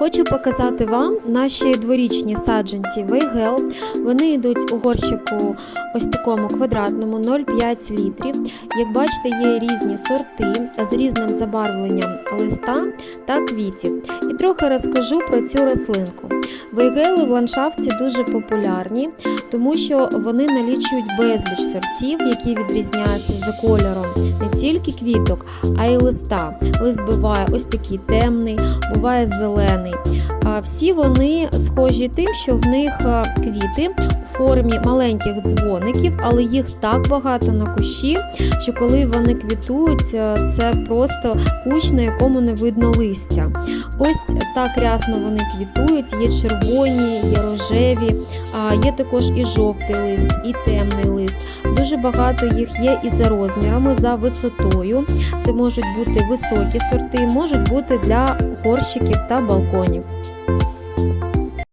Хочу показати вам наші дворічні саджанці Вейгел. Вони йдуть у горщику ось такому квадратному 0,5 літрів. Як бачите, є різні сорти з різним забарвленням листа та квітів. І трохи розкажу про цю рослинку. Вейгели в ландшафті дуже популярні, тому що вони налічують безліч сортів, які відрізняються за кольором не тільки квіток, а й листа. Лист буває ось такий темний, буває зелений. Всі вони схожі тим, що в них квіти у формі маленьких дзвоників, але їх так багато на кущі, що коли вони квітують, це просто кущ, на якому не видно листя. Ось так рясно вони квітують, є червоні, є рожеві, є також і жовтий лист, і темний лист. Дуже багато їх є і за розмірами, за висотою. Це можуть бути високі сорти, можуть бути для горщиків та балконів.